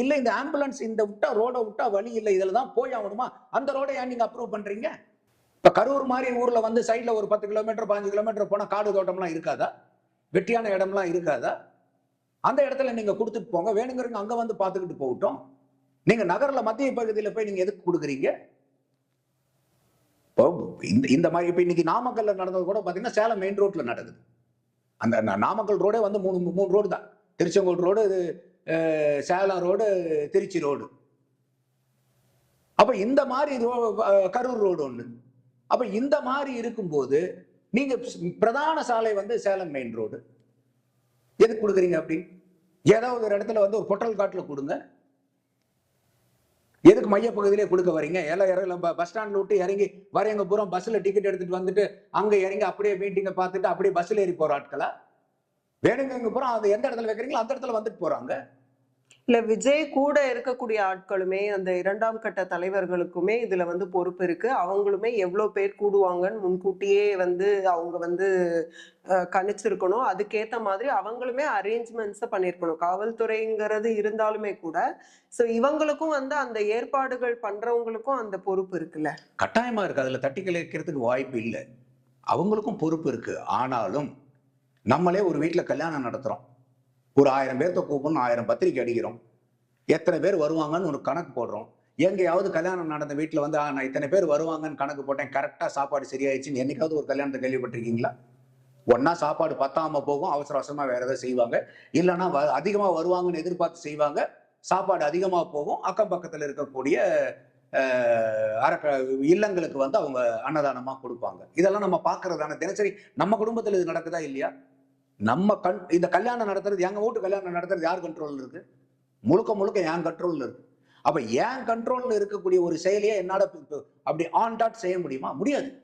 இல்லை இந்த ஆம்புலன்ஸ் இந்த விட்டா ரோட விட்டா வழி இல்லை இதில் தான் போய் ஆகணுமா? அந்த ரோடை ஏன் நீங்கள் அப்ரூவ் பண்ணுறீங்க இப்போ கரூர் மாதிரி ஊரில் வந்து சைடில் ஒரு பத்து கிலோமீட்டர் பாஞ்சு கிலோமீட்டர் போனால் காடு தோட்டம்லாம் இருக்காதா? வெட்டியான இடம்லாம் இருக்காதா? அந்த இடத்துல நீங்கள் கொடுத்துட்டு போங்க. வேணுங்கிறவங்க அங்கே வந்து பார்த்துக்கிட்டு போகட்டும். நீங்கள் நகரில் மத்திய பகுதியில் போய் நீங்கள் எதுக்கு கொடுக்குறீங்க? இப்போ இந்த இந்த மாதிரி இப்போ இன்னைக்கு நாமக்கல்ல நடந்தது கூட பார்த்தீங்கன்னா சேலம் மெயின் ரோட்டில் நடக்குது. அந்த நாமக்கல் ரோடே வந்து மூணு மூணு ரோடு தான். திருச்செங்கோடு ரோடு இது, சேலம் ரோடு திருச்சி ரோடு. அப்போ இந்த மாதிரி ரோ- கரூர் ரோடு ஒன்று அப்போ இந்த மாதிரி இருக்கும்போது நீங்கள் பிரதான சாலை வந்து சேலம் மெயின் ரோடு எதுக்கு கொடுக்குறீங்க அப்படி? ஏதாவது ஒரு இடத்துல வந்து ஒரு பொட்டல் காட்டில் கொடுங்க. எதுக்கு மையப்பகுதியிலே கொடுக்க வரீங்க எல்லாம் இறங்கலாம் பஸ் ஸ்டாண்டில் விட்டு இறங்கி வரையங்க பூரா பஸ்ஸில் டிக்கெட் எடுத்துகிட்டு வந்துட்டு அங்கே இறங்கி அப்படியே மீட்டிங்கை பார்த்துட்டு அப்படியே பஸ்ஸில் ஏறி போகிற ஆட்களா? வேணுங்க பூரா அது எந்த இடத்துல வைக்கிறீங்களோ அந்த இடத்துல வந்துட்டு போறாங்க. இல்ல விஜய் கூட இருக்கக்கூடிய ஆட்களுமே அந்த இரண்டாம் கட்ட தலைவர்களுக்குமே இதுல வந்து பொறுப்பு இருக்கு. அவங்களுமே எவ்வளவு பேர் கூடுவாங்கன்னு முன்கூட்டியே வந்து அவங்க வந்து கணிச்சிருக்கணும். அதுக்கேத்த மாதிரி அவங்களுமே அரேஞ்ச்மெண்ட்ஸை பண்ணியிருக்கணும் காவல்துறைங்கிறது இருந்தாலுமே கூட சோ இவங்களுக்கும் வந்து அந்த ஏற்பாடுகள் பண்றவங்களுக்கும் அந்த பொறுப்பு இருக்குல்ல. கட்டாயமா இருக்கு. அதுல தட்டி கழிக்கிறதுக்கு வாய்ப்பு இல்லை. அவங்களுக்கும் பொறுப்பு இருக்கு. ஆனாலும் நம்மளே ஒரு வீட்டில் கல்யாணம் நடத்துகிறோம் ஒரு ஆயிரம் பேர்த்த கூப்பிடணும் ஆயிரம் பத்திரிக்கை அடிக்கிறோம். எத்தனை பேர் வருவாங்கன்னு ஒரு கணக்கு போடுறோம். எங்கேயாவது கல்யாணம் நடந்த வீட்டில் வந்து "ஆ, நான் இத்தனை பேர் வருவாங்கன்னு கணக்கு போட்டேன். கரெக்டாக சாப்பாடு சரியாயிடுச்சுன்னு என்னைக்காவது ஒரு கல்யாணத்தை கேள்விப்பட்டிருக்கீங்களா? ஒன்னா சாப்பாடு பத்தாமல் போகும் அவசர அவசரமாக வேற ஏதாவது செய்வாங்க. இல்லைன்னா வ- வருவாங்கன்னு எதிர்பார்த்து செய்வாங்க. சாப்பாடு அதிகமாக போகும். அக்கம் பக்கத்தில் இருக்கக்கூடிய அரக்க அறக்க இல்லங்களுக்கு வந்து அவங்க அன்னதானமாக கொடுப்பாங்க. இதெல்லாம் நம்ம பார்க்கறதான தினசரி நம்ம குடும்பத்தில் இது நடக்குதா இல்லையா? நம்ம கண் இந்த கல்யாணம் நடத்துறது எங்க வீட்டு கல்யாணம் நடத்துறது யார் கண்ட்ரோல்ல இருக்கு? முழுக்க முழுக்க என் கண்ட்ரோல்ல இருக்கு. அப்ப என் கண்ட்ரோல்ல இருக்கக்கூடிய ஒரு செயலியை என்னால அப்படி ஆன் டாட் செய்ய முடியுமா? முடியாது.